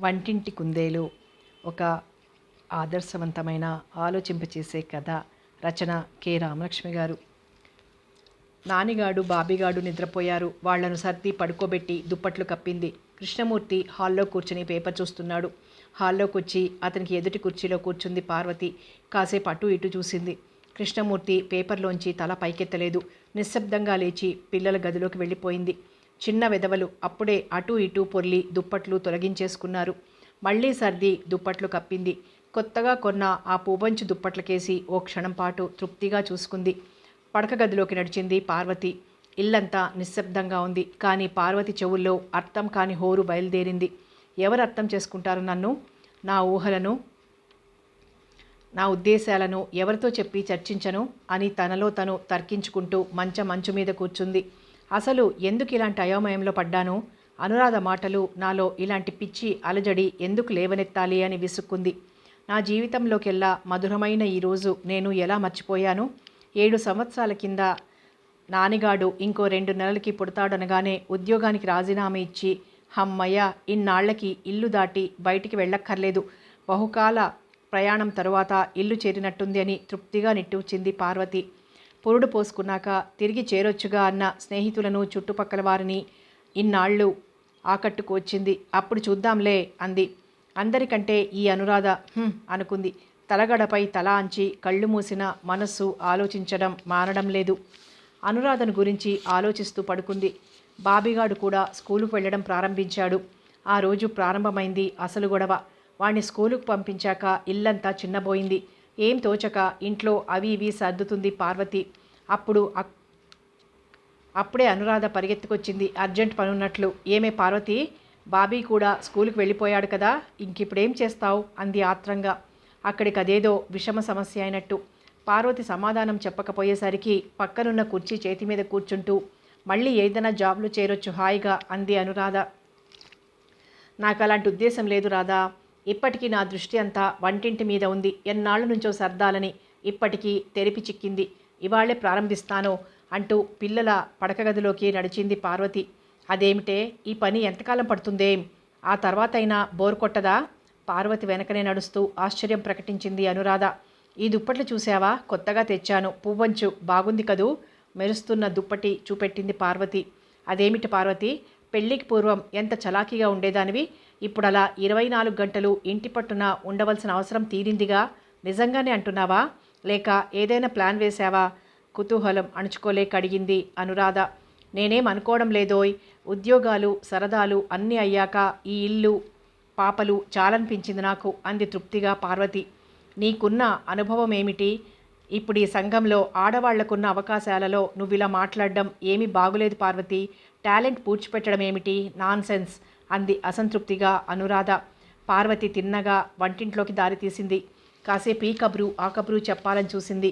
వంటింటి కుందేలు ఒక ఆదర్శవంతమైన ఆలోచింపచేసే కథ రచన కె. రామలక్ష్మి గారు. నానిగాడు బాబీగాడు నిద్రపోయారు. వాళ్ళను సర్ది పడుకోబెట్టి దుప్పట్లు కప్పింది. కృష్ణమూర్తి హాల్లో కూర్చుని పేపర్ చూస్తున్నాడు. హాల్లోకి వచ్చి అతనికి ఎదుటి కుర్చీలో కూర్చుంది పార్వతి. కాసేపు అటు ఇటు చూసింది. కృష్ణమూర్తి పేపర్లోంచి తల పైకెత్తలేదు. నిశ్శబ్దంగా లేచి పిల్లల గదిలోకి వెళ్ళిపోయింది. చిన్న వెధవలు అప్పుడే అటూ ఇటూ పొర్లి దుప్పట్లు తొలగించేసుకున్నారు. మళ్ళీ సర్ది దుప్పట్లు కప్పింది. కొత్తగా కొన్న ఆ పూబంచు దుప్పట్లకేసి ఓ క్షణం పాటు తృప్తిగా చూసుకుంది. పడక గదిలోకి నడిచింది పార్వతి. ఇల్లంతా నిశ్శబ్దంగా ఉంది. కానీ పార్వతి చెవుల్లో అర్థం కాని హోరు బయలుదేరింది. ఎవరు అర్థం చేసుకుంటారు నన్ను? నా ఊహలను? నా ఉద్దేశాలను ఎవరితో చెప్పి చర్చించను? అని తనలో తను తర్కించుకుంటూ మంచ మంచు మీద కూర్చుంది. అసలు ఎందుకు ఇలాంటి అయోమయంలో పడ్డాను? అనురాధ మాటలు నాలో ఇలాంటి పిచ్చి అలజడి ఎందుకు లేవనెత్తాలి అని విసుక్కుంది. నా జీవితంలోకెల్లా మధురమైన ఈరోజు నేను ఎలా మర్చిపోయాను? ఏడు సంవత్సరాల కింద నానిగాడు ఇంకో రెండు నెలలకి పుడతాడనగానే ఉద్యోగానికి రాజీనామా ఇచ్చి హమ్మయ్య ఇన్నాళ్ళకి ఇల్లు దాటి బయటికి వెళ్ళక్కర్లేదు. బహుకాల ప్రయాణం తరువాత ఇల్లు చేరినట్టుంది అని తృప్తిగా నిట్టూచింది పార్వతి. పురుడు పోసుకున్నాక తిరిగి చేరొచ్చుగా అన్న స్నేహితులను చుట్టుపక్కల వారిని ఇన్నాళ్ళు ఆకట్టుకు వచ్చింది. అప్పుడు చూద్దాంలే అంది. అందరికంటే ఈ అనురాధ అనుకుంది. తలగడపై తల అంచి కళ్ళు మూసిన మనస్సు ఆలోచించడం మానడం లేదు. అనురాధను గురించి ఆలోచిస్తూ పడుకుంది. బాబిగాడు కూడా స్కూలుకు వెళ్ళడం ప్రారంభించాడు. ఆ రోజు ప్రారంభమైంది అసలు గొడవ. వాణ్ణి స్కూలుకు పంపించాక ఇల్లంతా చిన్నబోయింది. ఏం తోచక ఇంట్లో అవి ఇవి సర్దుతుంది పార్వతి. అప్పుడు అప్పుడే అనురాధ పరిగెత్తుకొచ్చింది. అర్జెంట్ పనున్నట్లు. ఏమే పార్వతి? బాబీ కూడా స్కూలుకు వెళ్ళిపోయాడు కదా. ఇంకిప్పుడేం చేస్తావు? అంది ఆత్రంగా. అక్కడికి అదేదో విషమ సమస్య అయినట్టు. పార్వతి సమాధానం చెప్పకపోయేసరికి పక్కనున్న కుర్చీ చేతి మీద కూర్చుంటూ మళ్ళీ ఏదైనా జాబ్లు చేరొచ్చు హాయిగా అంది అనురాధ. నాకు అలాంటి ఉద్దేశం లేదు రాధా. ఇప్పటికీ నా దృష్టి అంతా వంటింటి మీద ఉంది. ఎన్నాళ్ళ నుంచో సర్దాలని ఇప్పటికీ తెరిపి చిక్కింది. ఇవాళ్ళే ప్రారంభిస్తాను అంటూ పిల్లల పడక గదిలోకి నడిచింది పార్వతి. అదేమిటే? ఈ పని ఎంతకాలం పడుతుందేం? ఆ తర్వాత అయినా బోర్ కొట్టదా? పార్వతి వెనకనే నడుస్తూ ఆశ్చర్యం ప్రకటించింది అనురాధ. ఈ దుప్పట్లు చూసావా కొత్తగా తెచ్చాను. పువ్వంచు. బాగుంది కదూ? మెరుస్తున్న దుప్పటి చూపెట్టింది పార్వతి. అదేమిటి పార్వతి? పెళ్ళికి పూర్వం ఎంత చలాకీగా ఉండేదానివి? ఇప్పుడు అలా ఇరవై నాలుగు గంటలు ఇంటి పట్టున ఉండవలసిన అవసరం తీరిందిగా? నిజంగానే అంటున్నావా? లేక ఏదైనా ప్లాన్ వేశావా? కుతూహలం అణుచుకోలేక అడిగింది అనురాధ. నేనేం అనుకోవడం లేదోయ్. ఉద్యోగాలు సరదాలు అన్నీ అయ్యాక ఈ ఇల్లు పాపలు చాలనిపించింది నాకు అంది తృప్తిగా పార్వతి. నీకున్న అనుభవం ఏమిటి ఇప్పుడు ఈ సంఘంలో ఆడవాళ్ళకున్న అవకాశాలలో నువ్వు ఇలా మాట్లాడడం ఏమీ బాగులేదు పార్వతి. టాలెంట్ పూడ్చిపెట్టడం ఏమిటి నాన్ సెన్స్ అంది అసంతృప్తిగా. అనురాధ పార్వతి తిన్నగా వంటింట్లోకి దారి తీసింది. కాసేపు ఈ కబురు ఆ కబురు చెప్పాలని చూసింది.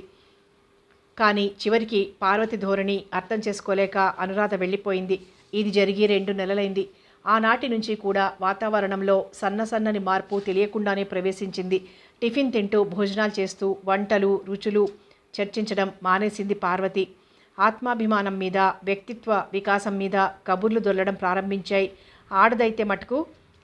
కానీ చివరికి పార్వతి ధోరణి అర్థం చేసుకోలేక అనురాధ వెళ్ళిపోయింది. ఇది జరిగి రెండు నెలలైంది. ఆనాటి నుంచి కూడా వాతావరణంలో సన్న సన్నని మార్పు తెలియకుండానే ప్రవేశించింది. టిఫిన్ తింటూ భోజనాలు చేస్తూ వంటలు రుచులు చర్చించడం మానేసింది పార్వతి. ఆత్మాభిమానం మీద వ్యక్తిత్వ వికాసం మీద కబుర్లు దొల్లడం ప్రారంభించాయి. ఆడదైతే మటుకు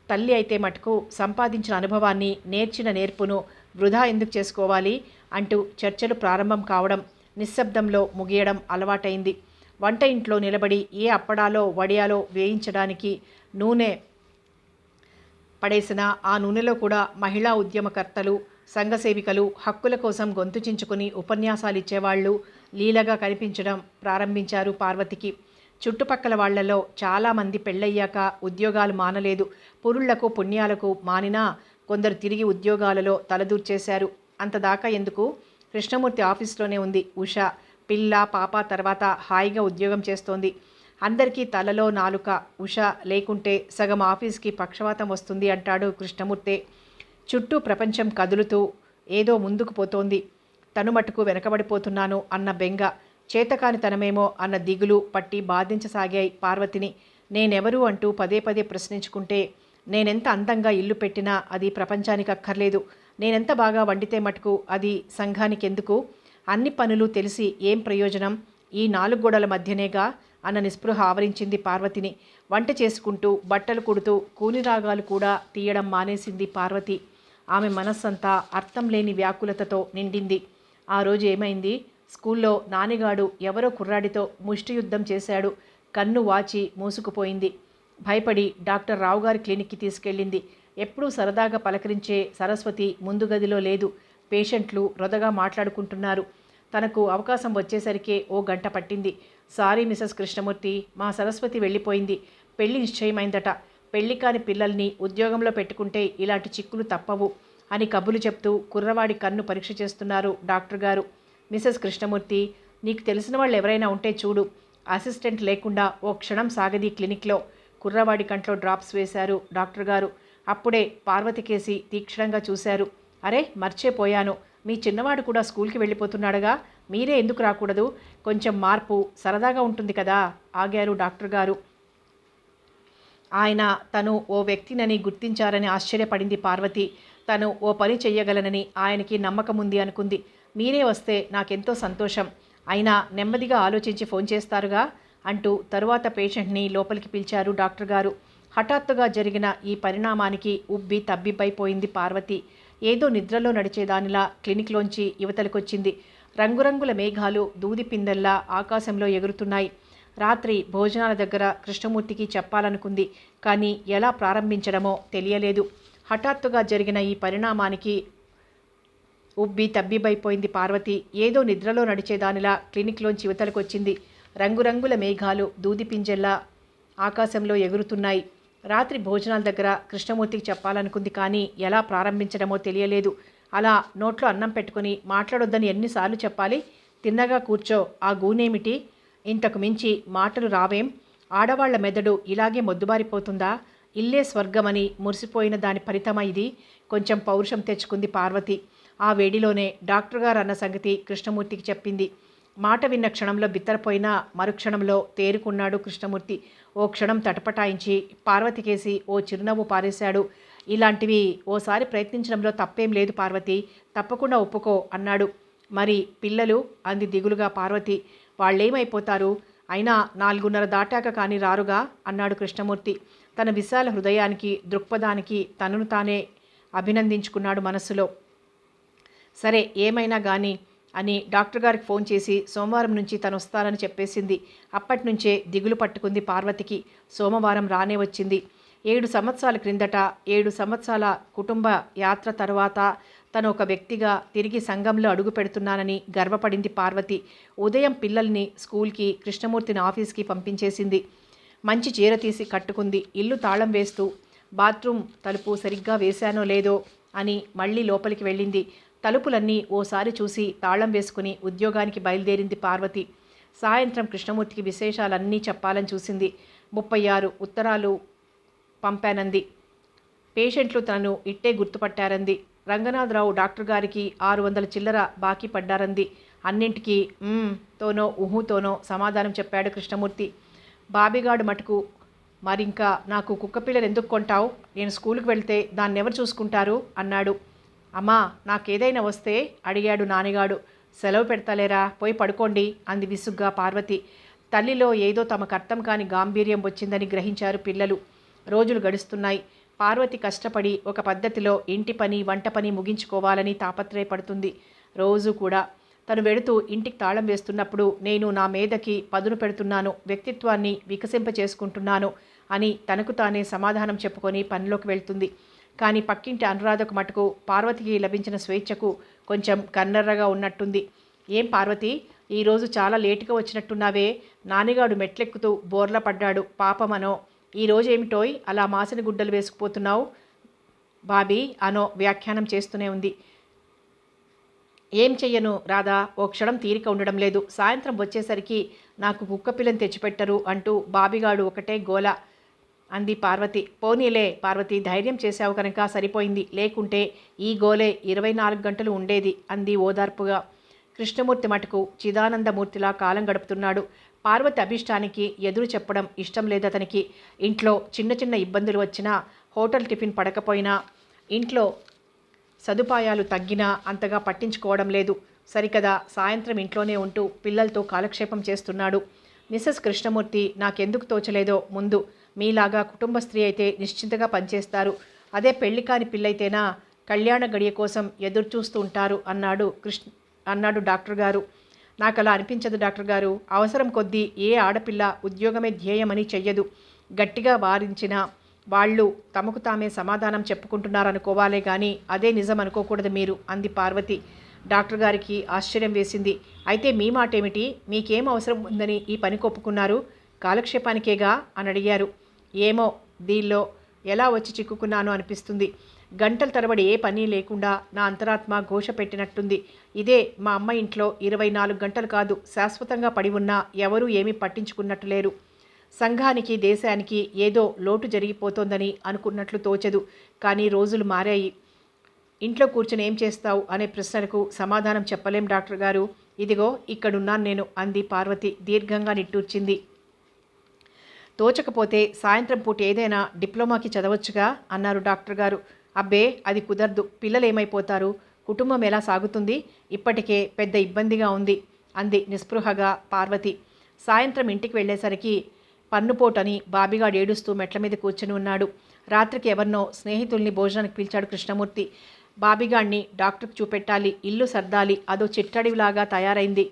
తల్లి అయితే మటుకు సంపాదించిన అనుభవాన్ని నేర్చిన నేర్పును వృధా ఎందుకు చేసుకోవాలి అంటూ చర్చలు ప్రారంభం కావడం నిశ్శబ్దంలో ముగియడం అలవాటైంది. వంట ఇంట్లో నిలబడి ఏ అప్పడాలో వడియాలో వేయించడానికి నూనె పడేసిన ఆ నూనెలో కూడా మహిళా ఉద్యమకర్తలు సంఘసేవికలు హక్కుల కోసం గొంతు చించుకుని ఉపన్యాసాలు ఇచ్చేవాళ్ళు లీలగా కనిపించడం ప్రారంభించారు పార్వతికి. చుట్టుపక్కల వాళ్ళలో చాలామంది పెళ్ళయ్యాక ఉద్యోగాలు మానలేదు. పురుళ్ళకు పుణ్యాలకు మానినా కొందరు తిరిగి ఉద్యోగాలలో తలదూర్చేశారు. అంతదాకా ఎందుకు? కృష్ణమూర్తి ఆఫీస్లోనే ఉంది. ఉష పిల్ల పాప తర్వాత హాయిగా ఉద్యోగం చేస్తోంది. అందరికీ తలలో నాలుక. ఉష లేకుంటే సగం ఆఫీస్కి పక్షవాతం వస్తుంది అంటాడు కృష్ణమూర్తే. చుట్టూ ప్రపంచం కదులుతూ ఏదో ముందుకు పోతోంది. తను మటుకు వెనకబడిపోతున్నాను అన్న బెంగ చేతకానితనమేమో అన్న దిగులు పట్టి బాధించసాగాయి పార్వతిని. నేనెవరు అంటూ పదే పదే ప్రశ్నించుకుంటే నేనెంత అందంగా ఇల్లు పెట్టినా అది ప్రపంచానికి అక్కర్లేదు. నేనెంత బాగా వండితే మటుకు అది సంఘానికి ఎందుకు అన్ని పనులు తెలిసి ఏం ప్రయోజనం? ఈ నాలుగు గోడల మధ్యనేగా? అన్న నిస్పృహ ఆవరించింది పార్వతిని. వంట చేసుకుంటూ బట్టలు కుడుతూ కూలిరాగాలు కూడా తీయడం మానేసింది పార్వతి. ఆమె మనస్సంతా అర్థం లేని వ్యాకులతతో నిండింది. ఆ రోజు ఏమైంది? స్కూల్లో నానిగాడు ఎవరో కుర్రాడితో ముష్టి యుద్ధం చేశాడు. కన్ను వాచి మూసుకుపోయింది. భయపడి డాక్టర్ రావు గారి క్లినిక్కి తీసుకెళ్ళింది. ఎప్పుడూ సరదాగా పలకరించే సరస్వతి ముందు గదిలో లేదు. పేషెంట్లు రొదగా మాట్లాడుకుంటున్నారు. తనకు అవకాశం వచ్చేసరికే ఓ గంట పట్టింది. సారీ మిసెస్ కృష్ణమూర్తి మా సరస్వతి వెళ్ళిపోయింది. పెళ్ళి నిశ్చయమైందట. పెళ్ళి కాని పిల్లల్ని ఉద్యోగంలో పెట్టుకుంటే ఇలాంటి చిక్కులు తప్పవు అని కబులు చెప్తూ కుర్రవాడి కన్ను పరీక్ష చేస్తున్నారు డాక్టర్ గారు. మిసెస్ కృష్ణమూర్తి నీకు తెలిసిన వాళ్ళు ఎవరైనా ఉంటే చూడు. అసిస్టెంట్ లేకుండా ఓ క్షణం సాగది క్లినిక్లో. కుర్రవాడి కంట్లో డ్రాప్స్ వేశారు డాక్టర్ గారు. అప్పుడే పార్వతికేసి తీక్షణంగా చూశారు. అరే మర్చిపోయాను మీ చిన్నవాడు కూడా స్కూల్కి వెళ్ళిపోతున్నాడుగా. మీరే ఎందుకు రాకూడదు? కొంచెం మార్పు సరదాగా ఉంటుంది కదా ఆగారు డాక్టర్ గారు. ఆయన తను ఓ వ్యక్తినని గుర్తించారని ఆశ్చర్యపడింది పార్వతి. తను ఓ పని చెయ్యగలనని ఆయనకి నమ్మకం ఉంది అనుకుంది. మీరే వస్తే నాకెంతో సంతోషం. అయినా నెమ్మదిగా ఆలోచించి ఫోన్ చేస్తారుగా? అంటూ తరువాత పేషెంట్ని లోపలికి పిలిచారు డాక్టర్ గారు. హఠాత్తుగా జరిగిన ఈ పరిణామానికి ఉబ్బి తబ్బిబ్బైపోయింది పార్వతి. ఏదో నిద్రలో నడిచేదానిలా క్లినిక్లోంచి యువతలకొచ్చింది. రంగురంగుల మేఘాలు దూది పిందెల్లా ఆకాశంలో ఎగురుతున్నాయి. రాత్రి భోజనాల దగ్గర కృష్ణమూర్తికి చెప్పాలనుకుంది కానీ ఎలా ప్రారంభించడమో తెలియలేదు. హఠాత్తుగా జరిగిన ఈ పరిణామానికి ఉబ్బి తబ్బిబైపోయింది పార్వతి. ఏదో నిద్రలో నడిచేదానిలా క్లినిక్లోంచి యువతలకొచ్చింది రంగురంగుల మేఘాలు దూదిపింజల్లా ఆకాశంలో ఎగురుతున్నాయి. రాత్రి భోజనాల దగ్గర కృష్ణమూర్తికి చెప్పాలనుకుంది కానీ ఎలా ప్రారంభించడమో తెలియలేదు. అలా నోట్లో అన్నం పెట్టుకుని మాట్లాడొద్దని ఎన్నిసార్లు చెప్పాలి? తిన్నగా కూర్చో. ఆ గూనేమిటి? ఇంతకు మించి మాటలు రావేం? ఆడవాళ్ళ మెదడు ఇలాగే మొద్దుబారిపోతుందా? ఇల్లే స్వర్గమని మురిసిపోయిన దాని ఫలితమా ఇది? కొంచెం పౌరుషం తెచ్చుకుంది పార్వతి. ఆ వేడిలోనే డాక్టర్ గారు అన్న సంగతి కృష్ణమూర్తికి చెప్పింది. మాట విన్న క్షణంలో బిత్తరపోయినా మరుక్షణంలో తేరుకున్నాడు కృష్ణమూర్తి. ఓ క్షణం తటపటాయించి పార్వతికేసి ఓ చిరునవ్వు పారేశాడు. ఇలాంటివి ఓసారి ప్రయత్నించడంలో తప్పేం లేదు పార్వతి తప్పకుండా ఒప్పుకో అన్నాడు. మరి పిల్లలు? అంది దిగులుగా పార్వతి. వాళ్ళేమైపోతారు? అయినా నాలుగున్నర దాటాక కానీ రారుగా? అన్నాడు కృష్ణమూర్తి. తన విశాల హృదయానికి దృక్పథానికి తనను తానే అభినందించుకున్నాడు మనస్సులో. సరే ఏమైనా కానీ అని డాక్టర్ గారికి ఫోన్ చేసి సోమవారం నుంచి తను వస్తానని చెప్పేసింది. అప్పటి నుంచే దిగులు పట్టుకుంది పార్వతికి. సోమవారం రానే వచ్చింది. ఏడు సంవత్సరాల క్రిందట ఏడు సంవత్సరాల కుటుంబ యాత్ర తర్వాత తను ఒక వ్యక్తిగా తిరిగి సంఘంలో అడుగు పెడుతున్నానని గర్వపడింది పార్వతి. ఉదయం పిల్లల్ని స్కూల్కి కృష్ణమూర్తిని ఆఫీస్కి పంపించేసింది. మంచి చీర తీసి కట్టుకుంది. ఇల్లు తాళం వేస్తూ బాత్రూమ్ తలుపు సరిగ్గా వేశానో లేదో అని మళ్ళీ లోపలికి వెళ్ళింది. తలుపులన్నీ ఓసారి చూసి తాళం వేసుకుని ఉద్యోగానికి బయలుదేరింది పార్వతి. సాయంత్రం కృష్ణమూర్తికి విశేషాలన్నీ చెప్పాలని చూసింది. ముప్పై ఆరు ఉత్తరాలు పంపానంది. పేషెంట్లు తనను ఇట్టే గుర్తుపట్టారంది. రంగనాథరావు డాక్టర్ గారికి ఆరు వందల చిల్లర బాకీ పడ్డారంది. అన్నింటికీ తోనో ఊహుతోనో సమాధానం చెప్పాడు కృష్ణమూర్తి. బాబిగాడు మటుకు మరింకా నాకు కుక్కపిల్లలు ఎందుకు కొంటావు? నేను స్కూల్కి వెళ్తే దాన్ని ఎవరు చూసుకుంటారు? అన్నాడు. అమ్మా నాకేదైనా వస్తే అడిగాడు నానిగాడు. సెలవు పెడతలేరా? పోయి పడుకోండి అంది విసుగ్గా పార్వతి. తల్లిలో ఏదో తమకు అర్థం కాని గాంభీర్యం వచ్చిందని గ్రహించారు పిల్లలు. రోజులు గడుస్తున్నాయి. పార్వతి కష్టపడి ఒక పద్ధతిలో ఇంటి పని వంట పని ముగించుకోవాలని తాపత్రయపడుతుంది. రోజు కూడా. తను వెడుతూ ఇంటికి తాళం వేస్తున్నప్పుడు నేను నా మీదకి పదును పెడుతున్నాను వ్యక్తిత్వాన్ని వికసింప చేసుకుంటున్నాను అని తనకు తానే సమాధానం చెప్పుకొని పనిలోకి వెళ్తుంది. కానీ పక్కింటి అనురాధకు మటుకు పార్వతికి లభించిన స్వేచ్ఛకు కొంచెం కన్నెర్రగా ఉన్నట్టుంది. ఏం పార్వతి? ఈరోజు చాలా లేటుగా వచ్చినట్టున్నావే. నానిగాడు మెట్లెక్కుతూ బోర్ల పడ్డాడు. పాపమనో ఈరోజు ఏమిటోయ్? అలా మాసిన గుడ్డలు వేసుకుపోతున్నావు? బాబీ అనో వ్యాఖ్యానం చేస్తూనే ఉంది. ఏం చెయ్యను రాధా? ఓ క్షణం తీరిక ఉండడం లేదు. సాయంత్రం వచ్చేసరికి నాకు కుక్కపిల్లని తెచ్చిపెట్టరు అంటూ బాబిగాడు ఒకటే గోల. అంది పార్వతి. పోనీలే పార్వతి ధైర్యం చేశావు కనుక సరిపోయింది. లేకుంటే ఈ గోలే ఇరవై నాలుగు గంటలు ఉండేది అంది ఓదార్పుగా. కృష్ణమూర్తి మటుకు చిదానందమూర్తిలా కాలం గడుపుతున్నాడు. పార్వతి అభిష్టానికి ఎదురు చెప్పడం ఇష్టం లేదతనికి ఇంట్లో చిన్న చిన్న ఇబ్బందులు వచ్చినా హోటల్ టిఫిన్ పడకపోయినా ఇంట్లో సదుపాయాలు తగ్గినా అంతగా పట్టించుకోవడం లేదు. సరికదా సాయంత్రం ఇంట్లోనే ఉంటూ పిల్లలతో కాలక్షేపం చేస్తున్నాడు. మిస్సెస్ కృష్ణమూర్తి నాకెందుకు తోచలేదో ముందు మీలాగా కుటుంబ స్త్రీ అయితే నిశ్చింతగా పనిచేస్తారు. అదే పెళ్ళి కాని పిల్లయితేనా కళ్యాణ గడియ కోసం ఎదురు చూస్తూ ఉంటారు అన్నాడు కృష్ణ అన్నాడు డాక్టర్ గారు. నాకు అలా అనిపించదు డాక్టర్ గారు. అవసరం కొద్దీ ఏ ఆడపిల్ల ఉద్యోగమే ధ్యేయమని చెయ్యదు. గట్టిగా వారించిన వాళ్ళు తమకు తామే సమాధానం చెప్పుకుంటున్నారనుకోవాలే కానీ అదే నిజం అనుకోకూడదు మీరు అంది పార్వతి. డాక్టర్ గారికి ఆశ్చర్యం వేసింది. అయితే మీ మాట ఏమిటి మీకేం అవసరం ఉందని ఈ పని ఒప్పుకున్నారు కాలక్షేపానికేగా? అని అడిగారు. ఏమో దీనిలో ఎలా వచ్చి చిక్కుకున్నానో అనిపిస్తుంది. గంటల తరబడి ఏ పని లేకుండా నా అంతరాత్మ ఘోష పెట్టినట్టుంది. ఇదే మా అమ్మ ఇంట్లో ఇరవై నాలుగు గంటలు కాదు శాశ్వతంగా పడి ఉన్నా ఎవరూ ఏమీ పట్టించుకున్నట్టు లేరు. సంఘానికి దేశానికి ఏదో లోటు జరిగిపోతోందని అనుకున్నట్లు తోచదు కానీ రోజులు మారాయి. ఇంట్లో కూర్చొని ఏం చేస్తావు అనే ప్రశ్నలకు సమాధానం చెప్పలేం డాక్టర్ గారు. ఇదిగో ఇక్కడున్నాను నేను అంది పార్వతి దీర్ఘంగా నిట్టూర్చింది. తోచకపోతే సాయంత్రం పూట ఏదైనా డిప్లొమాకి చదవచ్చుగా? అన్నారు డాక్టర్ గారు. అబ్బే అది కుదరదు. పిల్లలు ఏమైపోతారు? కుటుంబం ఎలా సాగుతుంది? ఇప్పటికే పెద్ద ఇబ్బందిగా ఉంది అంది నిస్పృహగా పార్వతి. సాయంత్రం ఇంటికి వెళ్ళేసరికి పన్నుపోటని బాబిగాడు ఏడుస్తూ మెట్ల మీద కూర్చుని ఉన్నాడు. రాత్రికి ఎవరినో స్నేహితుల్ని భోజనానికి పిలిచాడు కృష్ణమూర్తి. బాబిగాడిని డాక్టర్కి చూపెట్టాలి ఇల్లు సర్దాలి అదో చిట్టడివిలాగా తయారైంది.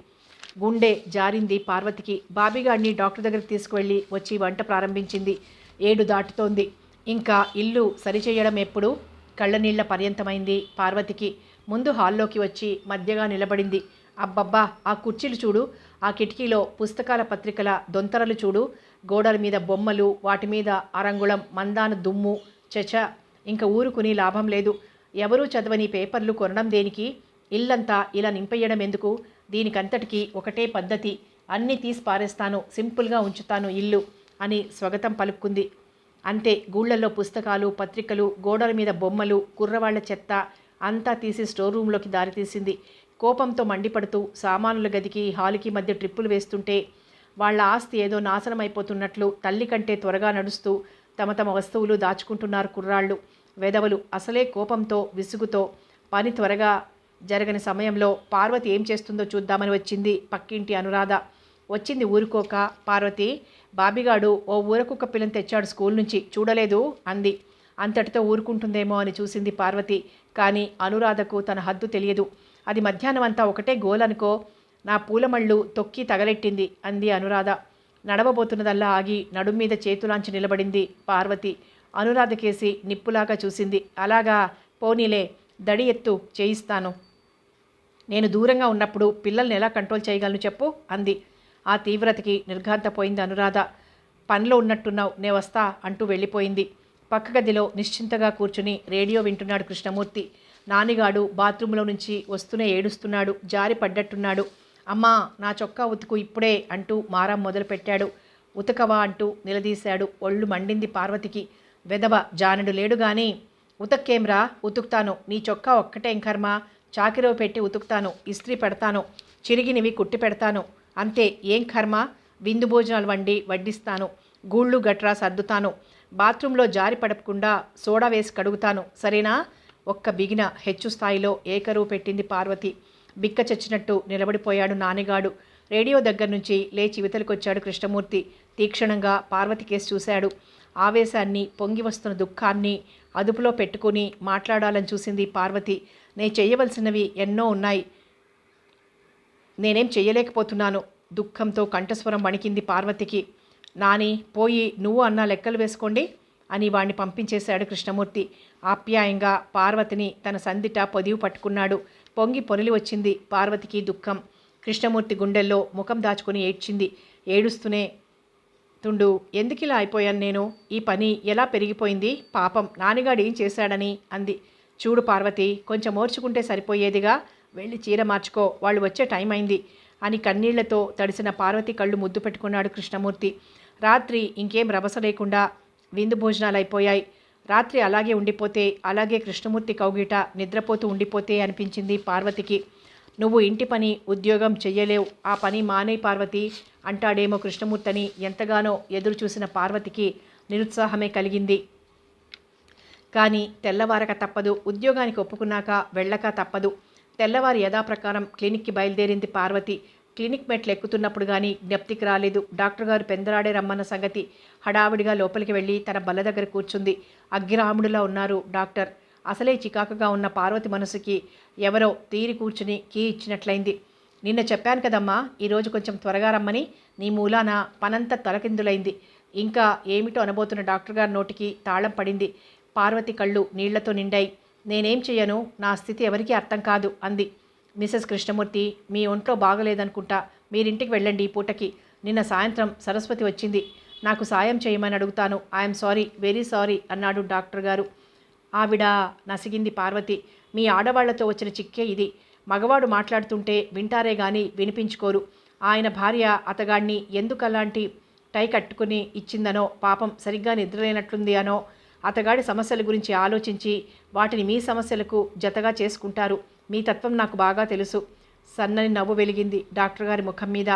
గుండె జారింది. పార్వతికి బాబిగాడిని డాక్టర్ దగ్గరికి తీసుకువెళ్ళి వచ్చి వంట ప్రారంభించింది. ఏడు దాటుతోంది. ఇంకా ఇల్లు సరిచేయడం ఎప్పుడు? కళ్ళనీళ్ళ పర్యంతమైంది పార్వతికి. ముందు హాల్లోకి వచ్చి మధ్యగా నిలబడింది. అబ్బబ్బా ఆ కుర్చీలు చూడు. ఆ కిటికీలో పుస్తకాల పత్రికల దొంతరలు చూడు. గోడల మీద బొమ్మలు వాటి మీద అరంగుళం మందాన దుమ్ము చచ. ఇంకా ఊరుకుని లాభం లేదు. ఎవరూ చదవని పేపర్లు కొనడం దేనికి? ఇల్లంతా ఇలా నింపేయడం ఎందుకు? దీనికంతటికీ ఒకటే పద్ధతి. అన్నీ తీసి పారేస్తాను సింపుల్గా ఉంచుతాను ఇల్లు అని స్వాగతం పలుకుంది అంతే గూళ్ళల్లో పుస్తకాలు పత్రికలు గోడల మీద బొమ్మలు కుర్రవాళ్ళ చెత్త అంతా తీసి స్టోర్ రూమ్లోకి దారితీసింది కోపంతో మండిపడుతూ సామానుల గదికి హాలుకి మధ్య ట్రిప్పులు వేస్తుంటే వాళ్ళ ఆస్తి ఏదో నాశనం అయిపోతున్నట్లు తల్లి కంటే త్వరగా నడుస్తూ తమ తమ వస్తువులు దాచుకుంటున్నారు కుర్రాళ్ళు. వెదవలు అసలే కోపంతో విసుగుతో పని త్వరగా జరగని సమయంలో పార్వతి ఏం చేస్తుందో చూద్దామని వచ్చింది పక్కింటి అనురాధ. వచ్చింది ఊరుకోక. పార్వతి బాబిగాడు ఓ ఊరకొక పిల్లని తెచ్చాడు స్కూల్ నుంచి. చూడలేదు అంది. అంతటితో ఊరుకుంటుందేమో అని చూసింది పార్వతి. కానీ అనురాధకు తన హద్దు తెలియదు. అది మధ్యాహ్నం అంతా ఒకటే గోల్ అనుకో. నా పూలమళ్ళు తొక్కి తగలెట్టింది అంది అనురాధ. నడవబోతున్నదల్లా ఆగి నడుం మీద చేతులాంచి నిలబడింది పార్వతి. అనురాధకేసి నిప్పులాగా చూసింది. అలాగా పోనీలే దడి ఎత్తు చేయిస్తాను. నేను దూరంగా ఉన్నప్పుడు పిల్లల్ని ఎలా కంట్రోల్ చేయగలను చెప్పు అంది. ఆ తీవ్రతకి నిర్ఘాంతపోయింది అనురాధ. పనిలో ఉన్నట్టున్నావు నే వస్తా అంటూ వెళ్ళిపోయింది. పక్క గదిలో నిశ్చింతగా కూర్చుని రేడియో వింటున్నాడు కృష్ణమూర్తి. నానిగాడు బాత్రూంలో నుంచి వస్తూనే ఏడుస్తున్నాడు జారి పడ్డట్టున్నాడు. అమ్మా నా చొక్కా ఉతుకు ఇప్పుడే అంటూ మారం మొదలుపెట్టాడు. ఉతకవా అంటూ నిలదీశాడు. ఒళ్ళు మండింది పార్వతికి. వెదవ జానడు లేడు గాని ఉతక్కేమ్రా ఉతుకుతాను. నీ చొక్కా ఒక్కటే ఇంకర్మా చాకిరో పెట్టి ఉతుకుతాను ఇస్త్రీ పెడతాను చిరిగినవి కుట్టి పెడతాను. అంతే ఏం కర్మ? విందు భోజనాలు వండి వడ్డిస్తాను గూళ్ళు గట్రా సర్దుతాను బాత్రూంలో జారి పడకుండా సోడా వేసి కడుగుతాను. సరేనా? ఒక్క బిగిన హెచ్చు స్థాయిలో ఏకరువు పెట్టింది పార్వతి. బిక్క చచ్చినట్టు నిలబడిపోయాడు నానిగాడు. రేడియో దగ్గర నుంచి లేచి ఇవతలికొచ్చాడు కృష్ణమూర్తి. తీక్షణంగా పార్వతి కేసు చూశాడు. ఆవేశాన్ని పొంగి వస్తున్న దుఃఖాన్ని అదుపులో పెట్టుకుని మాట్లాడాలని చూసింది పార్వతి. నేను చేయవలసినవి ఎన్నో ఉన్నాయి. నేనేం చేయలేకపోతున్నాను. దుఃఖంతో కంఠస్వరం వణికింది పార్వతికి. నాని పోయి నువ్వు అన్న లెక్కలు వేసుకోండి అని వాణ్ణి పంపించేశాడు కృష్ణమూర్తి. ఆప్యాయంగా పార్వతిని తన సందిట పొదివి పట్టుకున్నాడు. పొంగి పొనిలి వచ్చింది పార్వతికి దుఃఖం. కృష్ణమూర్తి గుండెల్లో ముఖం దాచుకుని ఏడ్చింది. ఏడుస్తూనే తుండు ఎందుకిలా అయిపోయాను నేను? ఈ పని ఎలా పెరిగిపోయింది? పాపం నానిగాడు ఏం చేశాడని? అంది. చూడు పార్వతి కొంచెం ఓర్చుకుంటే సరిపోయేదిగా. వెళ్ళి చీర మార్చుకో వాళ్ళు వచ్చే టైం అయింది అని కన్నీళ్ళతో తడిసిన పార్వతి కళ్ళు ముద్దు పెట్టుకున్నాడు కృష్ణమూర్తి. రాత్రి ఇంకేం రభస లేకుండా విందు భోజనాలు అయిపోయాయి రాత్రి అలాగే ఉండిపోతే అలాగే కృష్ణమూర్తి కౌగిట నిద్రపోతూ ఉండిపోతే అనిపించింది పార్వతికి. నువ్వు ఇంటి పని ఉద్యోగం చెయ్యలేవు ఆ పని మానే పార్వతి అంటాడేమో కృష్ణమూర్తిని ఎంతగానో ఎదురు చూసిన పార్వతికి నిరుత్సాహమే కలిగింది. కానీ తెల్లవారక తప్పదు ఉద్యోగానికి ఒప్పుకున్నాక వెళ్ళక తప్పదు. తెల్లవారి యథాప్రకారం క్లినిక్కి బయలుదేరింది పార్వతి. క్లినిక్ మెట్లు ఎక్కుతున్నప్పుడు కానీ జ్ఞప్తికి రాలేదు. డాక్టర్ గారు పెందరాడే రమ్మన్న సంగతి హడావిడిగా లోపలికి వెళ్ళి తన బల్ల దగ్గర కూర్చుంది. అగ్గిరాముడిలా ఉన్నారు డాక్టర్. అసలే చికాకుగా ఉన్న పార్వతి మనసుకి ఎవరో తీరి కూర్చుని కీ ఇచ్చినట్లయింది. నిన్న చెప్పాను కదమ్మా ఈరోజు కొంచెం త్వరగా రమ్మని. నీ మూలాన పనంతా తలకిందులైంది. ఇంకా ఏమిటో అనబోతున్న డాక్టర్ గారి నోటికి తాళం పడింది. పార్వతి కళ్ళు నీళ్ళతో నిండాయి. నేనేం చెయ్యను? నా స్థితి ఎవరికీ అర్థం కాదు అంది. మిసెస్ కృష్ణమూర్తి మీ ఒంట్లో బాగలేదనుకుంటా. మీరింటికి వెళ్ళండి ఈ పూటకి. నిన్న సాయంత్రం సరస్వతి వచ్చింది. నాకు సాయం చేయమని అడుగుతాను. ఐఎమ్ సారీ వెరీ సారీ అన్నాడు డాక్టర్ గారు. ఆవిడ నసిగింది పార్వతి. మీ ఆడవాళ్ళతో వచ్చిన చిక్కే ఇది. మగవాడు మాట్లాడుతుంటే వింటారే గాని వినిపించుకోరు. ఆయన భార్య అతగాడిని ఎందుకలాంటి టై కట్టుకుని ఇచ్చిందనో పాపం సరిగ్గా నిద్రలేనట్లుంది అనో అతగాడి సమస్యల గురించి ఆలోచించి వాటిని మీ సమస్యలకు జతగా చేసుకుంటారు. మీ తత్వం నాకు బాగా తెలుసు. సన్నని నవ్వు వెలిగింది డాక్టర్ గారి ముఖం మీద.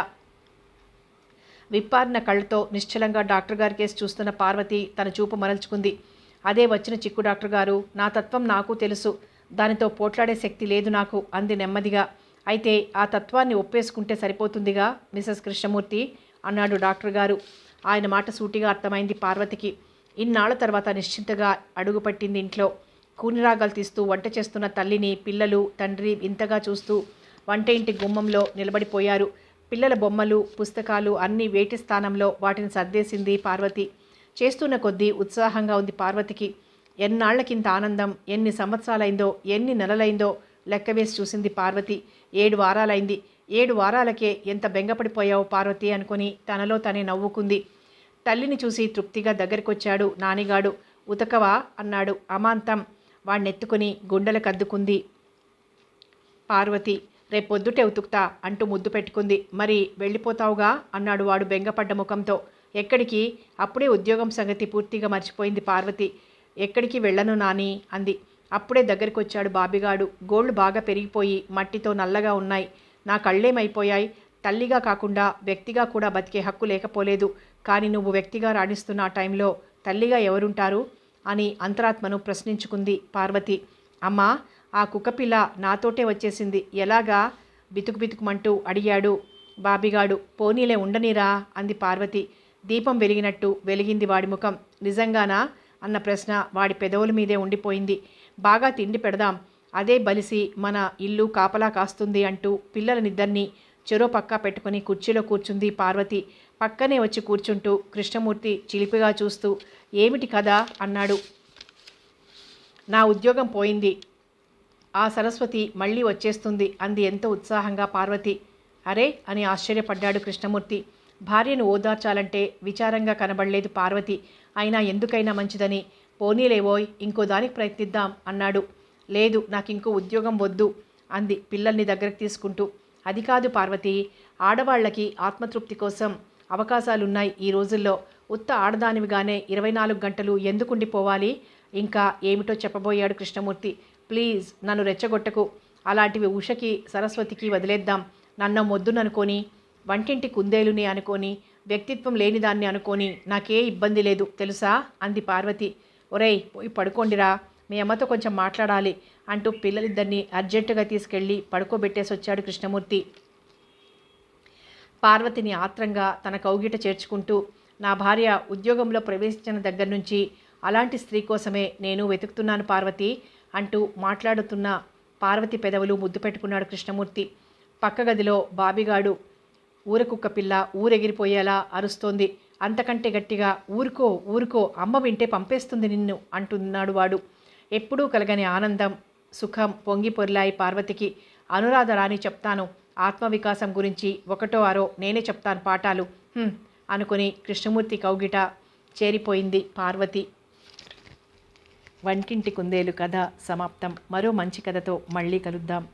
విప్పారిన కళ్ళతో నిశ్చలంగా డాక్టర్ గారి కేసు చూస్తున్న పార్వతి తన చూపు మరల్చుకుంది. అదే వచ్చిన చిక్కు డాక్టర్ గారు నా తత్వం నాకు తెలుసు. దానితో పోట్లాడే శక్తి లేదు నాకు అంది నెమ్మదిగా. అయితే ఆ తత్వాన్ని ఒప్పేసుకుంటే సరిపోతుందిగా మిసెస్ కృష్ణమూర్తి? అన్నాడు డాక్టర్ గారు. ఆయన మాట సూటిగా అర్థమైంది పార్వతికి. ఇన్నాళ్ళ తర్వాత నిశ్చింతగా అడుగుపట్టింది ఇంట్లో. కూనిరాగాలు తీస్తూ వంట చేస్తున్న తల్లిని పిల్లలు తండ్రి ఇంతగా చూస్తూ వంట ఇంటి గుమ్మంలో నిలబడిపోయారు. పిల్లల బొమ్మలు పుస్తకాలు అన్నీ వేటి స్థానంలో వాటిని సర్దేసింది పార్వతి. చేస్తున్న కొద్దీ ఉత్సాహంగా ఉంది పార్వతికి. ఎన్నాళ్ళకింత ఆనందం ఎన్ని సంవత్సరాలైందో ఎన్ని నెలలైందో లెక్కవేసి చూసింది పార్వతి. ఏడు వారాలైంది. ఏడు వారాలకే ఎంత బెంగపడిపోయావు పార్వతి అనుకుని తనలో తనే నవ్వుకుంది. తల్లిని చూసి తృప్తిగా దగ్గరికొచ్చాడు. నానిగాడు ఉతకవా? అన్నాడు. అమాంతం. వాణ్ణెత్తుకుని గుండెలకు అద్దుకుంది పార్వతి రేపొద్దుటే ఉతుకుతా అంటూ ముద్దు పెట్టుకుంది. మరి వెళ్ళిపోతావుగా? అన్నాడు వాడు బెంగపడ్డ ముఖంతో. ఎక్కడికి? అప్పుడే ఉద్యోగం సంగతి పూర్తిగా మర్చిపోయింది పార్వతి. ఎక్కడికి వెళ్ళను నాని అంది. అప్పుడే దగ్గరికి వచ్చాడు బాబిగాడు. గోళ్ళు బాగా పెరిగిపోయి మట్టితో నల్లగా ఉన్నాయి. నా కళ్ళేమైపోయాయి. తల్లిగా కాకుండా వ్యక్తిగా కూడా బతికే హక్కు లేకపోలేదు. కానీ నువ్వు వ్యక్తిగా రాణిస్తున్న ఆ టైంలో తల్లిగా ఎవరుంటారు? అని అంతరాత్మను ప్రశ్నించుకుంది పార్వతి. అమ్మా ఆ కుక్కపిల్ల నాతోటే వచ్చేసింది. ఎలాగా? బితుకు బితుకుమంటూ అడిగాడు. బాబిగాడు పోనీలే ఉండనీరా అంది పార్వతి. దీపం వెలిగినట్టు వెలిగింది వాడి ముఖం. నిజంగానా? అన్న ప్రశ్న వాడి పెదవుల మీదే ఉండిపోయింది. బాగా తిండి పెడదాం. అదే బలిసి మన ఇల్లు కాపలా కాస్తుంది అంటూ పిల్లలనిద్దరినీ చెరో పక్కా పెట్టుకుని కుర్చీలో కూర్చుంది పార్వతి. పక్కనే వచ్చి కూర్చుంటూ కృష్ణమూర్తి చిలిపిగా చూస్తూ ఏమిటి కదా అన్నాడు. నా ఉద్యోగం పోయింది. ఆ సరస్వతి మళ్ళీ వచ్చేస్తుంది అంది ఎంతో ఉత్సాహంగా పార్వతి. అరే అని ఆశ్చర్యపడ్డాడు కృష్ణమూర్తి. భార్యను ఓదార్చాలంటే విచారంగా కనబడలేదు పార్వతి. అయినా ఎందుకైనా మంచిదని. పోనీలేవోయ్ ఇంకో దానికి ప్రయత్నిద్దాం అన్నాడు. లేదు నాకు ఇంకో ఉద్యోగం వద్దు అంది పిల్లల్ని దగ్గరకు తీసుకుంటూ. అది కాదు పార్వతి ఆడవాళ్ళకి ఆత్మతృప్తి కోసం అవకాశాలున్నాయి ఈ రోజుల్లో. ఉత్త ఆడదానివిగానే ఇరవై నాలుగు గంటలు ఎందుకుండిపోవాలి? ఇంకా ఏమిటో చెప్పబోయాడు కృష్ణమూర్తి. ప్లీజ్ నన్ను రెచ్చగొట్టకు. అలాంటివి ఉషకి సరస్వతికి వదిలేద్దాం. నన్న మొద్దుననుకొని వంటింటి కుందేలుని అనుకొని వ్యక్తిత్వం లేనిదాన్ని అనుకొని నాకే ఇబ్బంది లేదు తెలుసా? అంది పార్వతి. ఒరేయ్ పోయి పడుకోండిరా. మీ అమ్మతో కొంచెం మాట్లాడాలి అంటూ పిల్లలిద్దరినీ అర్జెంటుగా తీసుకెళ్ళి పడుకోబెట్టేసి వచ్చాడు కృష్ణమూర్తి. పార్వతిని ఆత్రంగా తన కౌగిట చేర్చుకుంటూ నా భార్య ఉద్యోగంలో ప్రవేశించిన దగ్గర నుంచి అలాంటి స్త్రీ కోసమే నేను వెతుకుతున్నాను పార్వతి అంటూ మాట్లాడుతున్న పార్వతి పెదవులు ముద్దు పెట్టుకున్నాడు కృష్ణమూర్తి. పక్క గదిలో బాబిగాడు ఊరకుక్క పిల్ల ఊరెగిరిపోయేలా అరుస్తోంది. అంతకంటే గట్టిగా ఊరుకో ఊరుకో అమ్మ వింటే పంపేస్తుంది నిన్ను అంటున్నాడు వాడు. ఎప్పుడూ కలగని ఆనందం సుఖం పొంగి పొర్లాయి పార్వతికి అనురాధ రాణి చెప్తాను ఆత్మవికాసం గురించి ఒకటో ఆరో నేనే చెప్తాను పాఠాలు. అనుకుని కృష్ణమూర్తి కౌగిట చేరిపోయింది పార్వతి. వంటింటి కుందేలు కథ సమాప్తం. మరో మంచి కథతో మళ్ళీ కలుద్దాం.